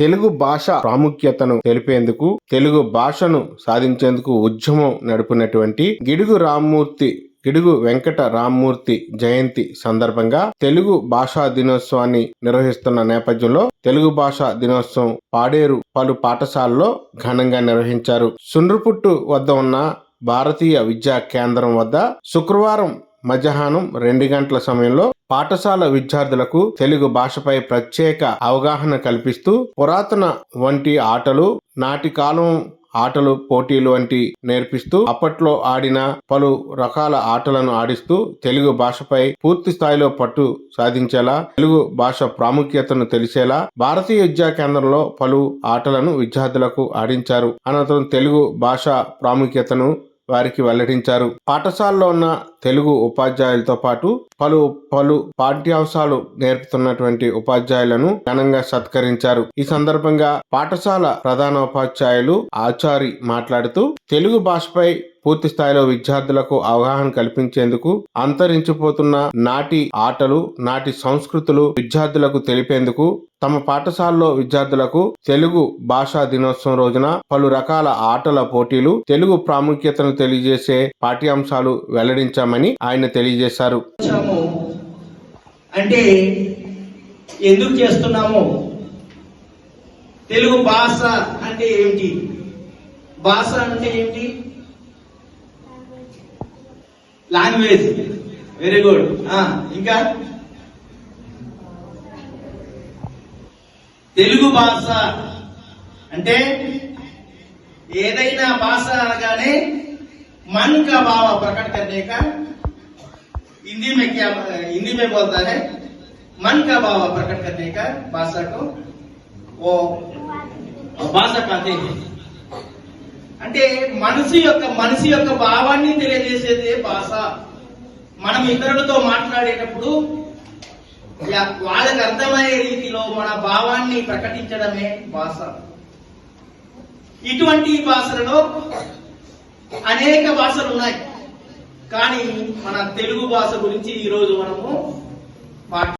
తెలుగు భాష ప్రాముఖ్యతను తెలిపేందుకు తెలుగు భాషను సాధించేందుకు ఉద్యమం నడిపినటువంటి గిడుగు రామ్మూర్తి గిడుగు వెంకట రామ్మూర్తి జయంతి సందర్భంగా తెలుగు భాషా దినోత్సవాన్ని నిర్వహిస్తున్న నేపథ్యంలో తెలుగు భాష దినోత్సవం పాడేరు పలు పాఠశాలలో ఘనంగా నిర్వహించారు. సుండ్రుపుట్టు వద్ద ఉన్న భారతీయ విద్యా కేంద్రం వద్ద శుక్రవారం మధ్యాహ్నం రెండు గంటల సమయంలో పాఠశాల విద్యార్థులకు తెలుగు భాషపై ప్రత్యేక అవగాహన కల్పిస్తూ పురాతన వంటి ఆటలు నాటి కాలం ఆటలు పోటీలు వంటి నేర్పిస్తూ అప్పట్లో ఆడిన పలు రకాల ఆటలను ఆడిస్తూ తెలుగు భాషపై పూర్తి స్థాయిలో పట్టు సాధించేలా తెలుగు భాష ప్రాముఖ్యతను తెలిసేలా భారతీయ విద్యా కేంద్రంలో పలు ఆటలను విద్యార్థులకు ఆడించారు. అనంతరం తెలుగు భాష ప్రాముఖ్యతను వారికి వెల్లడించారు. పాఠశాలలో ఉన్న తెలుగు ఉపాధ్యాయులతో పాటు పలు పలు పాఠ్యాంశాలు నేర్పుతున్నటువంటి ఉపాధ్యాయులను ఘనంగా సత్కరించారు. ఈ సందర్భంగా పాఠశాల ప్రధానోపాధ్యాయులు ఆచారి మాట్లాడుతూ తెలుగు భాషపై పూర్తి స్థాయిలో విద్యార్థులకు అవగాహన కల్పించేందుకు అంతరించిపోతున్న నాటి ఆటలు నాటి సంస్కృతులు విద్యార్థులకు తెలిపేందుకు తమ పాఠశాలలో విద్యార్థులకు తెలుగు భాషా దినోత్సవం రోజున పలు రకాల ఆటల పోటీలు తెలుగు ప్రాముఖ్యతను తెలియజేసే పాఠ్యాంశాలు వెల్లడించామని ఆయన తెలియజేశారు. అంటే ఎందుకు చేస్తున్నాము? తెలుగు భాష అంటే ఏంటి భాష అంటే ఏంటి లాంగ్వేజ్ వెరీ గుడ్ ఇంకా తెలుగు భాష అంటే ఏదైనా భాష అనగానే मन का भाव प्रकट करने का हिंदी में क्या हिंदी में बोलता है मन का भाव प्रकट करने का भाषा को वो భాష కాదే అంటే మనసు యొక్క మనసు యొక్క భావాన్ని తెలియజేసేదే భాష. మనం ఇతరులతో మాట్లాడేటప్పుడు వాళ్ళకి అర్థమయ్యే రీతిలో మన భావాన్ని ప్రకటించడమే భాష. ఇటువంటి భాషలలో అనేక భాషలు ఉన్నాయి. కానీ మన తెలుగు భాష గురించి ఈరోజు మనము